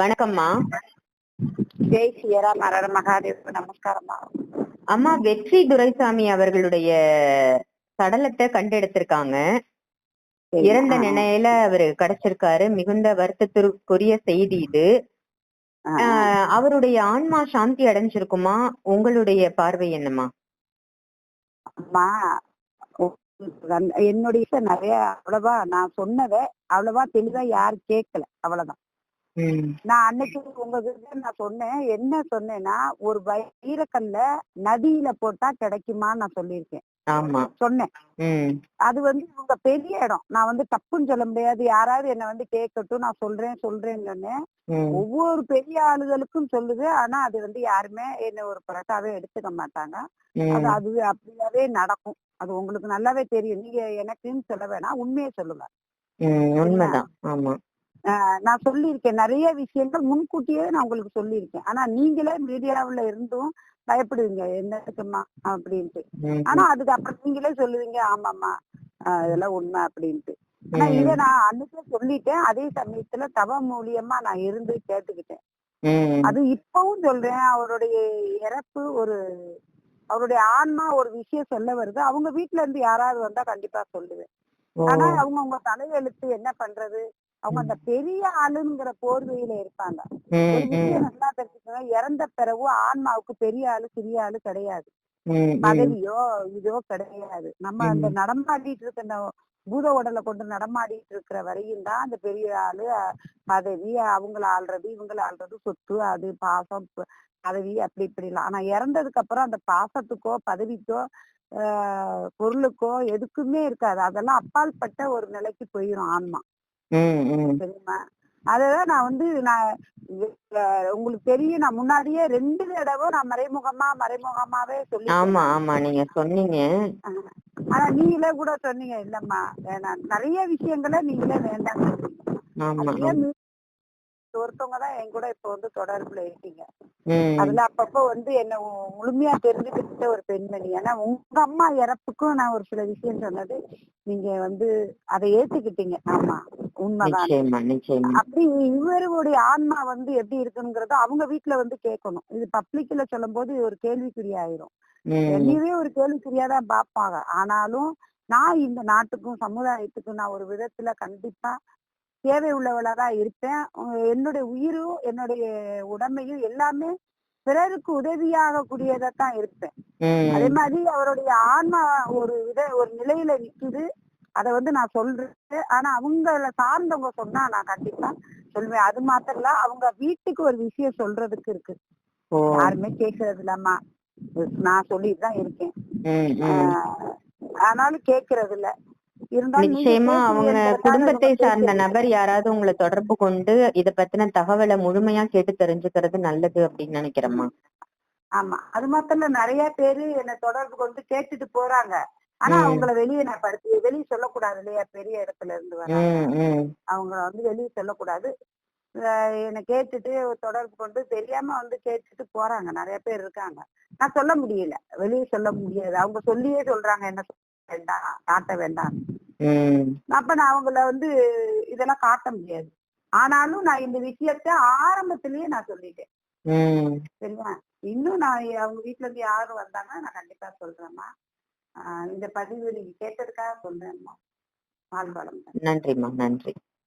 வணக்கம்மா. ஜெய் சியரா மரர மகாதேவ் நமஸ்காரம்மா. அம்மா வெற்றி துரைசாமி அவர்களுடைய சடலத்தை கண்டெடுத்திருக்காங்க. இறந்த நிலையில அவரு கிடைச்சிருக்காரு. மிகுந்த வருத்தத்திற்குரிய செய்தி இது. அவருடைய ஆன்மா சாந்தி அடைஞ்சிருக்குமா? உங்களுடைய பார்வை என்னம்மா? அம்மா என்னுடைய நிறைய அவ்வளவா நான் சொன்னதை அவ்வளவா தெளிவா யாரும் கேட்கல. அவ்வளவுதான். நான் அன்னைக்கு உங்ககிட்ட நான் சொன்னேன். என்ன சொன்னேன்னா ஒரு வைரக்கல்ல நதியில போட்டா கிடைக்குமான்னு நான் சொல்லியிருக்கேன். ஆமா. சொன்னேன். அது வந்து இவங்க பெரிய இடம். நான் வந்து தப்புன்னு சொல்ல முடியாது. யாராவது என்ன வந்து கேட்கட்டும். நான் சொல்றேன் சொல்றேன்னு ஒவ்வொரு பெரிய ஆளுகளுக்கும் சொல்லுது. ஆனா அது வந்து யாருமே என்ன ஒரு பொருட்டாவே எடுத்துக்க மாட்டாங்க. அது ம். அது அப்படியாவே நடக்கும். அது உங்களுக்கு நல்லாவே தெரியும். நீங்க எனக்குன்னு சொல்ல வேணாம். உண்மையை சொல்லுங்க. உண்மைதான். ஆமா. நான் சொல்லியிருக்கேன். நிறைய விஷயங்கள் முன்கூட்டியே நான் உங்களுக்கு சொல்லியிருக்கேன். ஆனா நீங்களே மீடியாவுல இருந்தும் பயப்படுவீங்க என்னத்துக்குமா அப்படின்ட்டு. ஆனா அதுக்கு அப்புறம் நீங்களே சொல்லுவீங்க ஆமாம்மா இதெல்லாம் உண்மை அப்படின்ட்டு. ஆனா இதை நான் அன்னைக்கே சொல்லிட்டேன். அதே சமயத்துல தவ மூலியமா நான் இருந்து கேட்டுக்கிட்டேன். அது இப்பவும் சொல்றேன். அவருடைய இறப்பு ஒரு அவருடைய ஆன்மா ஒரு விஷயம் சொல்ல வருது. அவங்க வீட்ல இருந்து யாராவது வந்தா கண்டிப்பா சொல்லுவேன். ஆனா அவங்க உங்க தலையெழுத்து என்ன பண்றது? அவங்க அந்த பெரிய ஆளுங்கிற போர்வையில இருப்பாங்க. ஒரு விஷயம் நல்லா தெரிஞ்சுக்கோங்க இறந்த பிறகு ஆன்மாவுக்கு பெரிய ஆளு சிறிய ஆளு கிடையாது. பதவியோ இதோ கிடையாது. நம்ம அந்த. நடமாடிட்டு இருக்க பூத உடலை கொண்டு நடமாடிட்டு இருக்கிற வரையும் தான் அந்த பெரிய ஆளு பதவி அவங்கள ஆள்றது இவங்கள ஆள்றது சொத்து அது பாசம் பதவி அப்படி இப்படிலாம். ஆனா இறந்ததுக்கு அப்புறம் அந்த பாசத்துக்கோ பதவிக்கோ பொருளுக்கோ எதுக்குமே இருக்காது. அதெல்லாம் அப்பாற்பட்ட ஒரு நிலைக்கு போயிடும் ஆன்மா. ம், ம். தெரியுமா? அததான் நான் வந்து நான் உங்களுக்கு தெரியும் நான் முன்னாடியே ரெண்டு தடவை நான் மறைமுகமா மறைமுகமாவே சொல்லி ஆமா ஆமா. நீங்க சொன்னீங்க. ஆனா நீங்களே கூட சொன்னீங்க இல்லம்மா வேணாம். நிறைய விஷயங்களை நீங்களே வேண்டாம் ஆமா. ஒருத்தவங்க தான் என் கூட இப்ப வந்து தொடர்புல இருக்கீங்க. அதுல அப்பப்போ வந்து என்ன முழுமையா தெரிஞ்சுக்கிட்ட ஒரு பெண்மணி. ஏன்னா உங்க அம்மா இறப்புக்கும் நான் ஒரு சில விஷயம் சொன்னது. நீங்க வந்து அதை ஏத்துக்கிட்டீங்க. ஆமா உண்மைதான். அப்படி இவருடைய ஆன்மா வந்து எப்படி இருக்குங்கிறத அவங்க வீட்ல வந்து கேட்கணும். இது பப்ளிக்ல சொல்லும் போது ஒரு கேள்விக்குறி ஆயிரும். என்னையவே ஒரு கேள்விக்குறியாதான் பார்ப்பாங்க. ஆனாலும் நான் இந்த நாட்டுக்கும் சமுதாயத்துக்கும் நான் ஒரு விதத்துல கண்டிப்பா தேவை உள்ளவளா தான் இருப்பேன் என்னுடைய உயிரும் என்னுடைய உடமையும் எல்லாமே பிறருக்கு உதவியாக கூடியதான் இருப்பேன் அதே மாதிரி அவருடைய ஆன்மா ஒரு வித ஒரு நிலையில நிக்குது. அத வந்து நான் சொல்றேன். ஆனா அவங்கள சார்ந்தவங்க சொன்னா நான் கண்டிப்பா சொல்லுவேன் அது மாத்திரம் இல்ல அவங்க வீட்டுக்கு ஒரு விஷயம் சொல்றதுக்கு இருக்கு. யாருமே கேக்குறது இல்லம்மா. நான் சொல்லிட்டு தான் இருக்கேன் ஆனாலும் கேக்குறது இல்ல. நிச்சயமா அவங்க குடும்பத்தை சார்ந்த. நபர் யாராவது உங்களை தொடர்பு கொண்டு இத பத்தின தகவலை முழுமையா கேட்டு தெரிஞ்சுக்கிறது நல்லது அப்படின்னு நினைக்கிறேம்மா. ஆமா. அது மாத்திரம் இல்ல நிறைய பேரு என்ன தொடர்பு கொண்டு கேட்டுட்டு போறாங்க. ஆனா. அவங்கள வெளியே நான் படுத்தி வெளியே சொல்லக்கூடாது இல்லையா? பெரிய இடத்துல இருந்து வராங்க. ம், ம், அவங்க வந்து வெளியே சொல்லக்கூடாது. என்னை கேட்டுட்டு தொடர்பு கொண்டு தெரியாம வந்து கேட்டுட்டு போறாங்க. நிறைய பேர் இருக்காங்க. நான் சொல்ல முடியல. வெளியே சொல்ல முடியாது. அவங்க சொல்லியே சொல்றாங்க. என்ன சொல்ல வேண்டாம் காட்ட வேண்டாம். அப்ப நான் அவங்கள வந்து இதெல்லாம் காட்ட முடியாது. ஆனாலும் நான் இந்த விஷயத்த ஆரம்பத்திலேயே நான் சொல்லிட்டேன். சரியா? இன்னும் நான் அவங்க வீட்ல இருந்து யாரும் வந்தாங்கன்னா நான் கண்டிப்பா சொல்றேம்மா. ஆஹ் இந்த பதிவு நீங்க கேட்டதுக்காக சொல்றேன்மா நன்றிம்மா நன்றி.